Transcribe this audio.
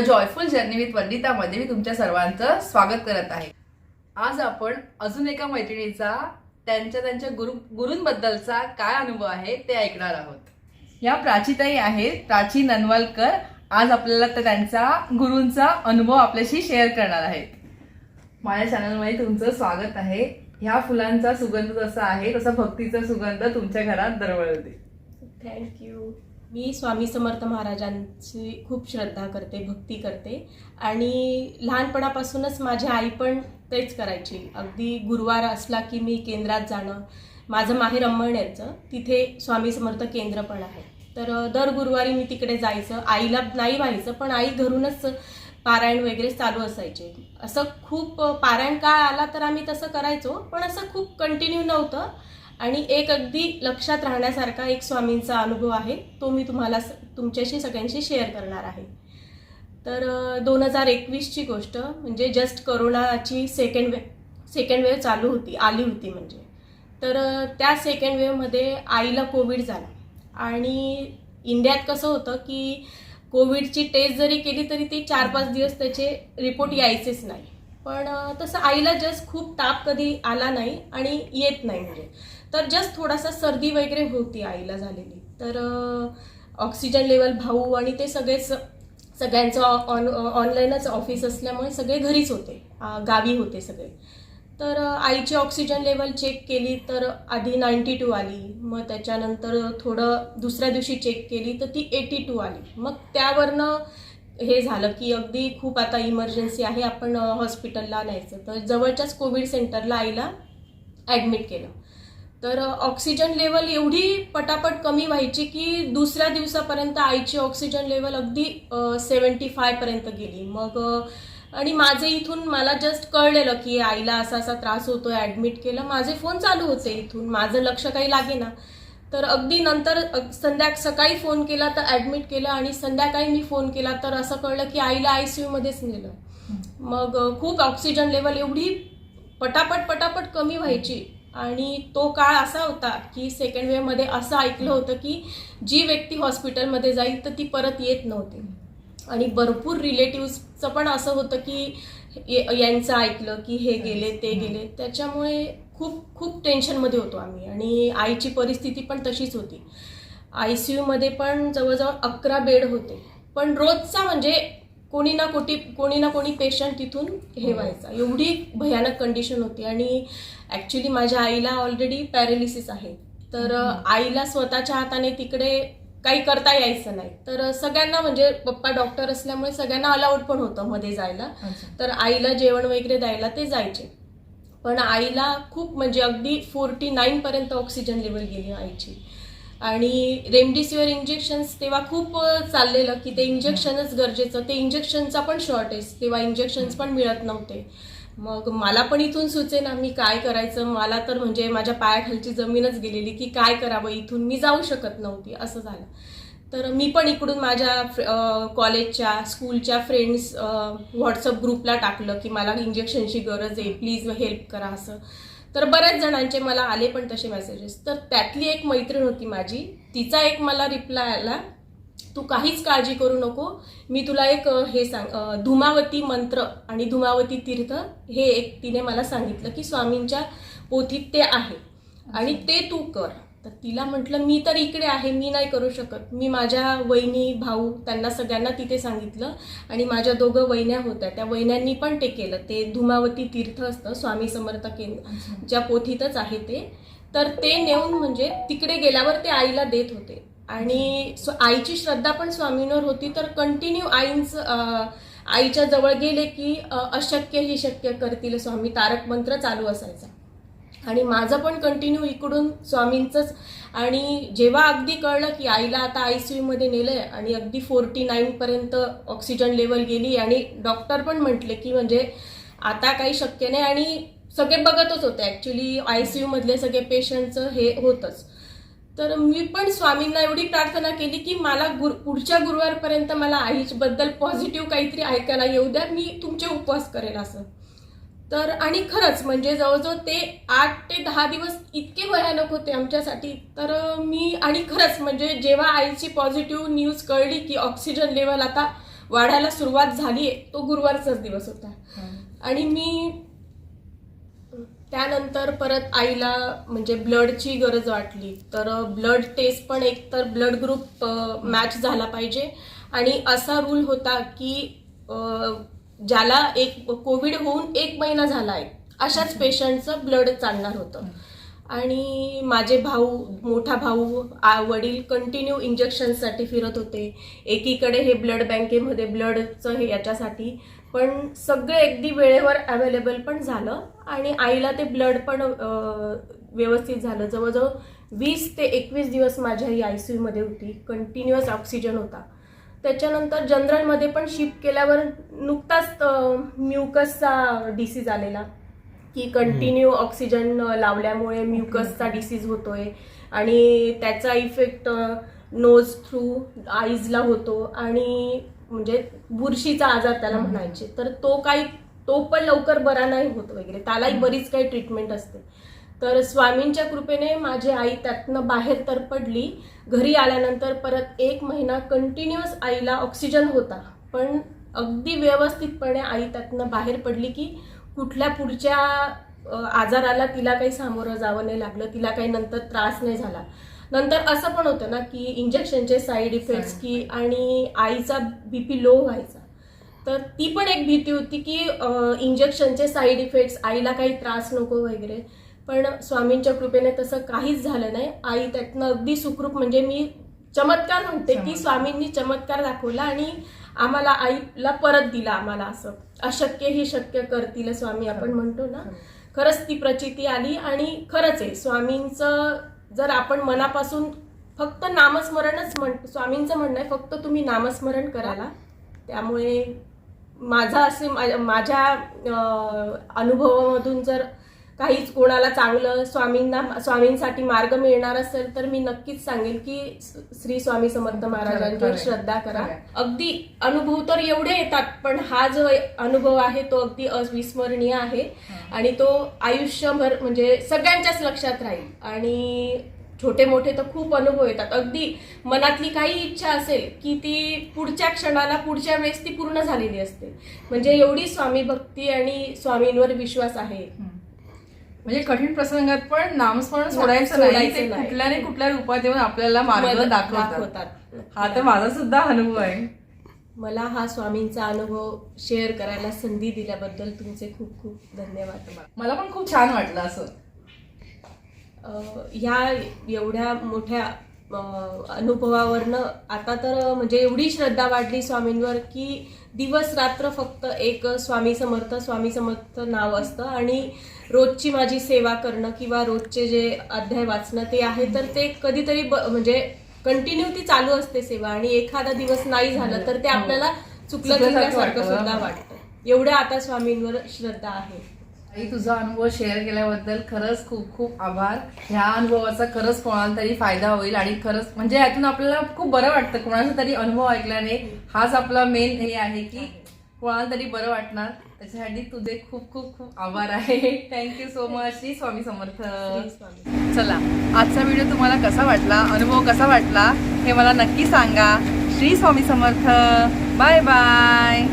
The joyful journey with वंदितामध्ये मी तुमच्या सर्वांचं स्वागत करत आहे. आज आपण अजून एका मैत्रिणीचा त्यांच्या त्यांच्या गुरु गुरूंबद्दलचा काय अनुभव आहे ते ऐकणार आहोत. या प्राचीताई आहेत प्राची ननवलकर. आज आपल्याला तर त्यांचा गुरूंचा अनुभव आपल्याशी शेअर करणार आहेत. माझ्या चॅनलमध्ये तुमचं स्वागत आहे. ह्या फुलांचा सुगंध जसा आहे तसा भक्तीचा सुगंध तुमच्या घरात दरवळते. थँक्यू मी स्वामी समर्थ महाराजांची खूप श्रद्धा करते भक्ती करते. आणि लहानपणापासूनच माझी आई पण तेच करायची. अगदी गुरुवार असला की मी केंद्रात जाणं माझं माहेर अंमळनेरचं तिथे स्वामी समर्थ केंद्र पण आहे. तर दर गुरुवारी मी तिकडे जायचं आईला नाही व्हायचं पण आई घरूनच पारायण वगैरे चालू असायचे. असं खूप पारायण काळ आला तर आम्ही तसं करायचो पण असं खूप कंटिन्यू नव्हतं. आणि एक अगदी लक्षात राहण्यासारखा एक स्वामींचा अनुभव आहे. तो मी तुम्हाला तुमच्याशी सगळ्यांशी शेअर करणार आहे. तर दोन हजार एकवीसची गोष्ट म्हणजे जस्ट करोनाची सेकंड वे सेकंड वेव चालू होती आली होती म्हणजे. तर त्या सेकंड वेवमध्ये आईला कोविड झाला. आणि इंडियात कसं होतं की कोविडची टेस्ट जरी केली तरी ती चार पाच दिवस त्याचे रिपोर्ट यायचेच नाही. पण तसं आईला जस्ट खूप ताप कधी आला नाही आणि येत नाही म्हणजे. तर जस्ट थोडासा सर्दी वगैरे होती आईला झालेली. तर ऑक्सिजन लेवल भाऊ आणि ते सगळेच सगळ्यांचं ऑन ऑनलाईनच ऑफिस असल्यामुळे सगळे घरीच होते. गावी होते सगळे. तर आईची ऑक्सिजन लेवल चेक केली तर आधी नाईन्टी टू आली. मग त्याच्यानंतर थोडं दुसऱ्या दिवशी चेक केली तर ती एटी टू आली. मग त्यावरनं हे झालं की अगदी खूप आता इमर्जन्सी आहे आपण हॉस्पिटलला न्यायचं. तर जवळच्याच कोविड सेंटरला आईला ॲडमिट केलं. तर ऑक्सिजन लेवल एवढी पटापट कमी व्हायची की दुसऱ्या दिवसापर्यंत आईची ऑक्सिजन लेवल अगदी सेवन्टी फायपर्यंत गेली. मग आणि माझे इथून मला जस्ट कळलेलं की आईला असा असा त्रास होतोय ॲडमिट केलं. माझे फोन चालू होते इथून. माझं लक्ष काही लागेना. तर अगदी नंतर संध्या सकाळी फोन केला तर ॲडमिट केलं आणि संध्याकाळी मी फोन केला तर असं कळलं की आईला आय सी यूमध्येच नेलं. मग खूप ऑक्सिजन लेवल एवढी पटापट पटापट कमी व्हायची. आणि तो काळ असा होता की सेकंड वेवमध्ये असं ऐकलं होतं की जी व्यक्ती हॉस्पिटलमध्ये जाईल तर ती परत येत नव्हती. आणि भरपूर रिलेटिव्सचं पण असं होतं की ये- यांचं ऐकलं की हे गेले ते गेले. त्याच्यामुळे खूप खूप टेन्शनमध्ये होतो आम्ही. आणि आईची परिस्थिती पण तशीच होती. आय सी यूमध्ये पण जवळजवळ अकरा बेड होते. पण रोजचा म्हणजे कोणी ना कोटी कोणी ना कोणी पेशंट तिथून हे व्हायचा. एवढी भयानक कंडिशन होती आणि ॲक्च्युली माझ्या आईला ऑलरेडी पॅरेलिसिस आहे. तर आईला स्वतःच्या हाताने तिकडे काही करता यायचं नाही. तर सगळ्यांना म्हणजे पप्पा डॉक्टर असल्यामुळे सगळ्यांना अलाउड पण होतं मध्ये जायला. तर आईला जेवण वगैरे द्यायला ते जायचे. पण आईला खूप म्हणजे अगदी फोर्टी नाईन पर्यंत ऑक्सिजन लेवल गेली आईची. आणि रेमडेसिवीर इंजेक्शन्स तेव्हा खूप चाललेलं की ते इंजेक्शनच गरजेचं. ते इंजेक्शनचा पण शॉर्टेज तेव्हा इंजेक्शन्स पण मिळत नव्हते. मग मला पण इथून सुचेना मी काय करायचं. मला तर म्हणजे माझ्या पायाखालची जमीनच गेलेली की काय करावं? इथून मी जाऊ शकत नव्हती असं झालं. तर मी पण इकडून माझ्या कॉलेजच्या स्कूलच्या फ्रेंड्स व्हॉट्सअप ग्रुपला टाकलं की मला इंजेक्शनची गरज आहे. प्लीज हेल्प करा असं. तर बऱ्याच जणांचे मला आले पण तसे मेसेजेस तर त्यातली एक मैत्रीण होती माझी. तिचा एक मला रिप्लाय आला तू काहीच काळजी करू नको. मी तुला एक हे सांग धुमावती मंत्र आणि धुमावती तीर्थ हे एक तिने मला सांगितलं की स्वामींच्या पोथीत ते आहे आणि ते तू कर. तर तिला म्हटलं मी तर इकडे आहे मी नाही करू शकत. मी माझ्या वहिनी भाऊ त्यांना सगळ्यांना तिथे सांगितलं आणि माझ्या दोघं वहिन्या होत्या. त्या वहिन्यांनी पण ते केलं. ते धुमावती तीर्थ असतं स्वामी समर्थ केंद्र ज्या पोथीतच आहे ते. तर ते नेऊन म्हणजे तिकडे गेल्यावर ते आईला देत होते. आणि आईची श्रद्धा पण स्वामींवर होती. तर कंटिन्यू आईंचं आईच्या जवळ गेले की अशक्य ही शक्य करतील. स्वामी तारक मंत्र चालू असायचा. आणि माझं पण कंटिन्यू इकडून स्वामींचंच. आणि जेव्हा अगदी कळलं की आईला आता आय सी यूमध्ये नेलंय आणि अगदी फोर्टी नाईनपर्यंत ऑक्सिजन लेवल गेली आणि डॉक्टर पण म्हटले की म्हणजे आता काही शक्य नाही आणि सगळे बघतच होते. ॲक्च्युली आय सी यूमधले सगळे पेशंटचं हे होतंच. तर मी पण स्वामींना एवढी प्रार्थना केली की मला गुर पुढच्या गुरुवारपर्यंत मला आईबद्दल पॉझिटिव्ह काहीतरी ऐकायला येऊ द्या. मी तुमचे उपवास करेल असं. तर आणि खरंच म्हणजे जवळजवळ ते आठ ते दहा दिवस इतके भयानक होते आमच्यासाठी. तर मी आणि खरंच म्हणजे जेव्हा आईची पॉझिटिव्ह न्यूज कळली की ऑक्सिजन लेवल आता वाढायला सुरुवात झाली आहे तो गुरुवारचाच दिवस होता. आणि मी त्यानंतर परत आईला म्हणजे ब्लडची गरज वाटली. तर ब्लड टेस्ट पण एक तर ब्लड ग्रुप मॅच झाला पाहिजे. आणि असा रूल होता की ज्याला एक कोविड होऊन एक महिना झाला आहे अशाच पेशंटचं ब्लड चालणार होतं. आणि माझे भाऊ मोठा भाऊ आ- वडील कंटिन्यू इंजेक्शनसाठी फिरत होते. एकीकडे हे ब्लड बँकेमध्ये ब्लडचं हे याच्यासाठी. पण सगळं अगदी वेळेवर अवेलेबल पण झालं आणि आईला ते ब्लड पण व्यवस्थित झालं. जवळजवळ वीस ते एकवीस दिवस माझ्या ही आय सी यूमध्ये होती. कंटिन्युअस ऑक्सिजन होता. त्याच्यानंतर जनरलमध्ये पण शिफ्ट केल्यावर नुकताच म्युकसचा डिसीज आलेला. की कंटिन्यू ऑक्सिजन लावल्यामुळे म्युकसचा डिसीज होतोय. आणि त्याचा इफेक्ट नोज थ्रू आईजला होतो. आणि म्हणजे बुरशीचा आजार त्याला म्हणायचे. तर तो काही तो पण लवकर बरा नाही होत वगैरे. त्यालाही बरीच काही ट्रीटमेंट असते. तर स्वामींच्या कृपेने माझी आई त्यातनं बाहेर तर पडली घरी आल्यानंतर परत एक महिना कंटिन्युअस आईला ऑक्सिजन होता. पण अगदी व्यवस्थितपणे आई त्यातनं बाहेर पडली की कुठल्या पुढच्या आजाराला तिला काही सामोरं जावं नाही लागलं. तिला काही नंतर त्रास नाही झाला. नंतर असं पण होतं ना की इंजेक्शनचे साईड इफेक्ट्स की आणि आईचा बीपी लो व्हायचा. तर ती पण एक भीती होती की इंजेक्शनचे साईड इफेक्ट्स आईला काही त्रास नको वगैरे. पण स्वामींच्या कृपेने तसं काहीच झालं नाही. आई त्यातनं अगदी सुखरूप म्हणजे मी चमत्कार म्हणते की. स्वामींनी चमत्कार दाखवला आणि आम्हाला आईला परत दिला आम्हाला असं. अशक्य ही शक्य करतील स्वामी आपण म्हणतो ना. खरंच ती प्रचिती आली आणि खरंच आहे स्वामींचं जर आपण मनापासून फक्त नामस्मरणच म्हण स्वामींचं म्हणणं आहे फक्त तुम्ही नामस्मरण कराला त्यामुळे माझा असे माझ्या अनुभवामधून जर काहीच कोणाला चांगलं स्वामींना स्वामींसाठी मार्ग मिळणार असेल तर मी नक्कीच सांगेल की श्री स्वामी समर्थ महाराजांवर. श्रद्धा करा. अगदी अनुभव तर एवढे येतात पण हा जो अनुभव आहे तो अगदी अविस्मरणीय आहे. आणि तो आयुष्यभर म्हणजे सगळ्यांच्याच लक्षात राहील. आणि छोटे मोठे तर खूप अनुभव येतात. अगदी मनातली काही इच्छा असेल की ती पुढच्या क्षणाला पुढच्या वेळेस ती पूर्ण झालेली असते. म्हणजे एवढी स्वामी भक्ती आणि स्वामींवर विश्वास आहे. म्हणजे कठीण प्रसंगात पण नामस्मरण सोडायचं नाही ते. कुठल्या नाही कुठल्या रूपात येऊन आपल्याला मार्ग दाखवतात. हा तर माझा सुद्धा अनुभव आहे. मला हा स्वामींचा अनुभव शेअर करायला संधी दिल्याबद्दल तुमचे खूप खूप धन्यवाद. मला पण खूप छान वाटलं असं. ह्या एवढ्या मोठ्या अनुभवावरनं आता तर म्हणजे एवढी श्रद्धा वाढली स्वामींवर की दिवस रात्र फक्त एक स्वामी समर्थ स्वामी समर्थ नाव असतं आणि रोजची माझी सेवा करणं किंवा रोजचे जे अध्याय वाचणं ते आहे तर ते कधीतरी म्हणजे कंटिन्यू ती चालू असते सेवा आणि एखादा दिवस नाही झालं तर ते हो. आपल्याला चुकलं चुकल्यासारखं. सुद्धा वाटतं एवढं आता स्वामींवर श्रद्धा आहे आई तुझा अनुभव शेअर केल्याबद्दल खरंच खूप खूप आभार. ह्या अनुभवाचा खरंच कोणाला तरी फायदा होईल आणि खरंच म्हणजे यातून आपल्याला खूप बरं वाटतं. कोणाचा तरी अनुभव ऐकल्याने हाच आपला मेन हे आहे की कोणाला तरी बरं वाटणार. त्याच्यासाठी तुझे खूप खूप खूप आभार आहे. Thank you so much Shri Swami Samarth. चला आजचा व्हिडिओ तुम्हाला कसा वाटला? अनुभव कसा वाटला? हे मला नक्की सांगा. श्री स्वामी समर्थ. Bye bye